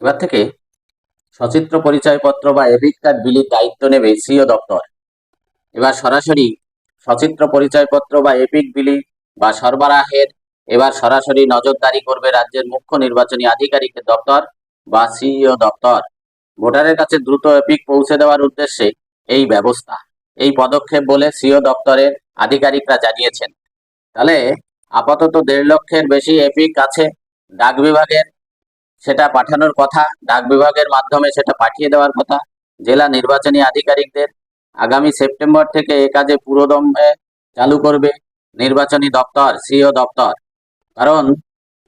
এবার থেকে সচিত্র পরিচয়পত্র বা এপিক কার্ড বিলির দায়িত্ব নেবে সিও দপ্তর। এবার সরাসরি সচিত্র পরিচয়পত্র বা এপিক বিলি বা সরবরাহের এবার সরাসরি নজরদারি করবে রাজ্যের মুখ্য নির্বাচনী আধিকারিকের দপ্তর বা সিইও দপ্তর। ভোটারের কাছে দ্রুত এপিক পৌঁছে দেওয়ার উদ্দেশ্যে এই ব্যবস্থা, এই পদক্ষেপ বলে সিও দপ্তরের আধিকারিকরা জানিয়েছেন। তাহলে আপাতত দেড় লক্ষের বেশি এপিক আছে ডাক বিভাগের সেটা পাঠানোর কথা, ডাক বিভাগের মাধ্যমে সেটা পাঠিয়ে দেওয়ার কথা, জেলা নির্বাচনী আধিকারিকদের আগামী সেপ্টেম্বর থেকে এ কাজে পুরোদমে চালু করবে নির্বাচনী দপ্তর, সিও দপ্তর। কারণ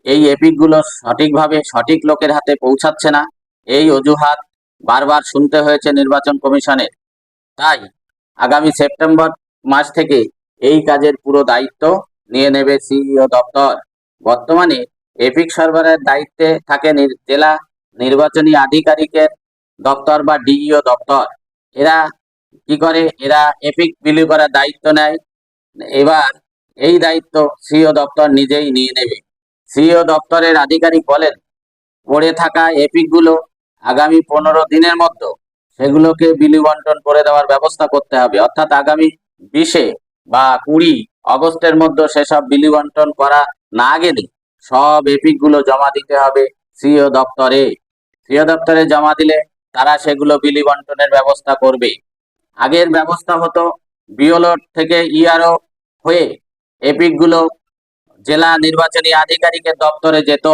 এই এপিকগুলো সঠিকভাবে সঠিক লোকের হাতে পৌঁছাচ্ছে না, এই অজুহাত বারবার শুনতে হয়েছে নির্বাচন কমিশনের। তাই আগামী সেপ্টেম্বর মাস থেকে এই কাজের পুরো দায়িত্ব নিয়ে নেবে সিইও দপ্তর। বর্তমানে এপিক সরবরাহের দায়িত্বে থাকে জেলা নির্বাচনী আধিকারিকের দপ্তর বা ডিইও দপ্তর। এরা কি করে? এরা এপিক বিলি করার দায়িত্ব নেয়। এবার এই দায়িত্ব সিও দপ্তর নিজেই নিয়ে নেবে। সিও দপ্তরের আধিকারিক বলেন, পড়ে থাকা এপিকগুলো আগামী পনেরো দিনের মধ্যে সেগুলোকে বিলি বন্টন করে দেওয়ার ব্যবস্থা করতে হবে। অর্থাৎ আগামী বিশে বা কুড়ি অগস্টের মধ্যে সেসব বিলি বন্টন করা না গেলে সব এপিকগুলো জমা দিতে হবে সিও দপ্তরে। সিও দপ্তরে জমা দিলে তারা সেগুলো বিলি বন্টনের ব্যবস্থা করবে। আগের ব্যবস্থা হতো বিওলোর থেকে ইআরও হয়ে এপিকগুলো জেলা নির্বাচনী আধিকারিকের দপ্তরে যেত।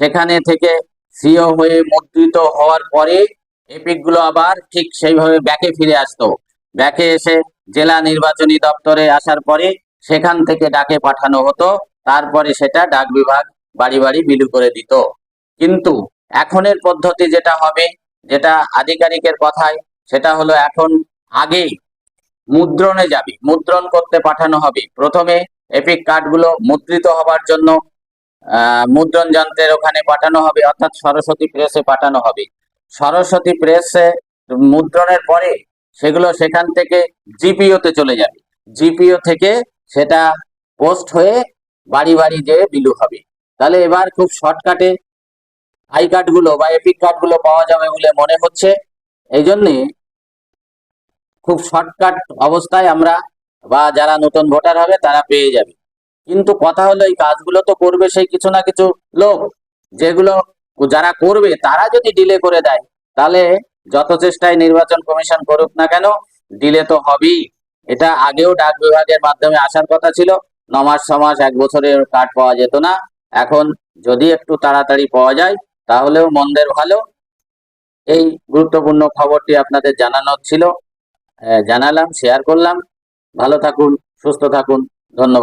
সেখানে থেকে সিও হয়ে মুদ্রিত হওয়ার পরে এপিকগুলো আবার ঠিক সেইভাবে ব্যাকে ফিরে আসতো। ব্যাকে এসে জেলা নির্বাচনী দপ্তরে আসার পরে সেখান থেকে ডাকে পাঠানো হতো। তারপরে সেটা ডাক বিভাগ বাড়ি বাড়ি বিলি করে দিত। কিন্তু এখনের পদ্ধতি যেটা হবে, যেটা আধিকারিকের কথায়, সেটা হলো এখন আগে মুদ্রণে যাবে। মুদ্রণ করতে পাঠানো হবে। প্রথমে এপিক কার্ডগুলো মুদ্রিত হবার জন্য মুদ্রণ যন্ত্রের ওখানে পাঠানো হবে, অর্থাৎ সরস্বতী প্রেসে পাঠানো হবে। সরস্বতী প্রেসে মুদ্রণের পরে সেগুলো সেখান থেকে জিপিওতে চলে যাবে। জিপিও থেকে সেটা পোস্ট হয়ে বাড়ি বাড়ি যেয়ে বিলু হবে তাহলে এবার খুব শর্টকাটে আই কার্ডগুলো বা এপিক কার্ডগুলো পাওয়া যাবে বলে মনে হচ্ছে। এই জন্যে খুব শর্টকাট অবস্থায় আমরা বা যারা নতুন ভোটার হবে তারা পেয়ে যাবে। কিন্তু কথা হলো এই কাজগুলো তো করবে সেই কিছু না কিছু লোক। যেগুলো যারা করবে তারা যদি ডিলে করে দেয়, তাহলে যত চেষ্টায় নির্বাচন কমিশন করুক না কেন ডিলে তো হবেই। এটা আগেও ডাক বিভাগের মাধ্যমে আসার কথা ছিল। ন মাস, এক বছরের কার্ড পাওয়া যেত না। এখন যদি একটু তাড়াতাড়ি পাওয়া যায়, তাহলেও মন্দের ভালো। এই গুরুত্বপূর্ণ খবরটি আপনাদের জানানোর ছিল। জানালাম শেয়ার করলাম। ভালো থাকুন, সুস্থ থাকুন। ধন্যবাদ।